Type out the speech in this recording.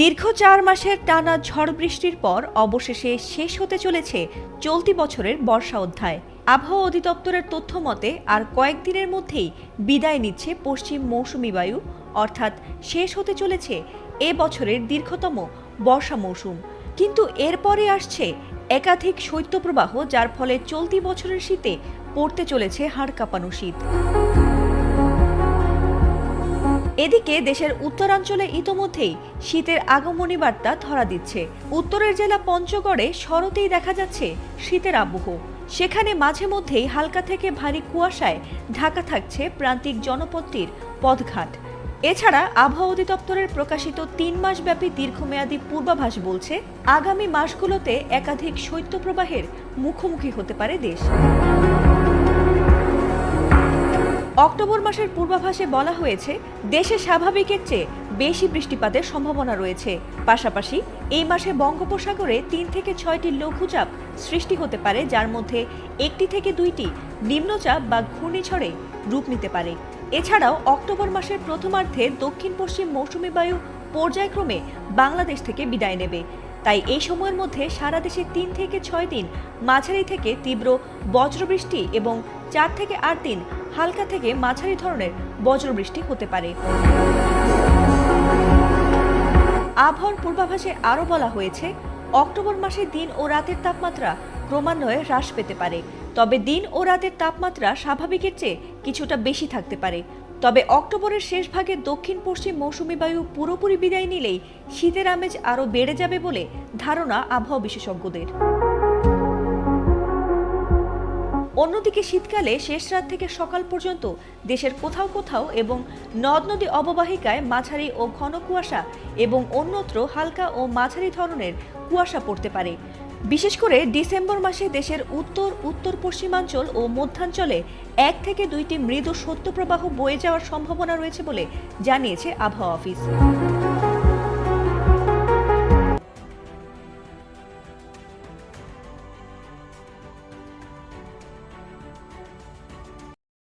দীর্ঘ চার মাসের টানা ঝড় বৃষ্টির পর অবশেষে শেষ হতে চলেছে চলতি বছরের বর্ষা অধ্যায়। আবহাওয়া অধিদপ্তরের তথ্য মতে, আর কয়েকদিনের মধ্যেই বিদায় নিচ্ছে পশ্চিম মৌসুমি বায়ু, অর্থাৎ শেষ হতে চলেছে এ বছরের দীর্ঘতম বর্ষা মৌসুম। কিন্তু এরপরে আসছে একাধিক শৈত্যপ্রবাহ, যার ফলে চলতি বছরের শীতে পড়তে চলেছে হাড় কাঁপানো শীত। এদিকে দেশের উত্তরাঞ্চলে ইতোমধ্যেই শীতের আগমনী বার্তা ধরা দিচ্ছে। উত্তরের জেলা পঞ্চগড়ে শরতেই দেখা যাচ্ছে শীতের আবহ। সেখানে মাঝে মধ্যেই হালকা থেকে ভারী কুয়াশায় ঢাকা থাকছে প্রান্তিক জনপদটির পথঘাট। এছাড়া আবহাওয়া অধিদপ্তরের প্রকাশিত তিন মাসব্যাপী দীর্ঘমেয়াদী পূর্বাভাস বলছে, আগামী মাসগুলোতে একাধিক শৈত্যপ্রবাহের মুখোমুখি হতে পারে দেশ। অক্টোবর মাসের পূর্বাভাসে বলা হয়েছে, দেশে স্বাভাবিকের চেয়ে বেশি বৃষ্টিপাতের সম্ভাবনা রয়েছে। পাশাপাশি, এই মাসে বঙ্গোপসাগরে তিন থেকে ছয়টি লঘুচাপ সৃষ্টি হতে পারে, যার মধ্যে একটি থেকে দুইটি নিম্নচাপ বা ঘূর্ণিঝড়ে রূপ নিতে পারে। এছাড়াও, অক্টোবর মাসের প্রথমার্ধে দক্ষিণ পশ্চিম মৌসুমী বায়ু পর্যায়ক্রমে বাংলাদেশ থেকে বিদায় নেবে। তাই এই সময়ের মধ্যে সারা দেশে তিন থেকে ছয় দিন, মাঝারি থেকে তীব্র বজ্রবৃষ্টি এবং চার থেকে আট দিন হালকা থেকে মাঝারি ধরনের বজ্রবৃষ্টি হতে পারে। আবহাওয়ার পূর্বাভাসে আরও বলা হয়েছে, অক্টোবর মাসে দিন ও রাতের তাপমাত্রা ক্রমান্বয়ে হ্রাস পেতে পারে। তবে দিন ও রাতের তাপমাত্রা স্বাভাবিকের চেয়ে কিছুটা বেশি থাকতে পারে। তবে অক্টোবরের শেষ ভাগে দক্ষিণ পশ্চিম মৌসুমি বায়ু পুরোপুরি বিদায় নিলেই শীতের আমেজ আরও বেড়ে যাবে বলে ধারণা আবহাওয়া বিশেষজ্ঞদের। অন্যদিকে শীতকালে শেষ রাত থেকে সকাল পর্যন্ত দেশের কোথাও কোথাও এবং নদ নদী অববাহিকায় মাঝারি ও ঘন কুয়াশা এবং অন্যত্র হালকা ও মাঝারি ধরনের কুয়াশা পড়তে পারে। বিশেষ করে ডিসেম্বর মাসে দেশের উত্তর উত্তর পশ্চিমাঞ্চল ও মধ্যাঞ্চলে এক থেকে দুইটি মৃদু শৈত্যপ্রবাহ বয়ে যাওয়ার সম্ভাবনা রয়েছে বলে জানিয়েছে আবহাওয়া অফিস।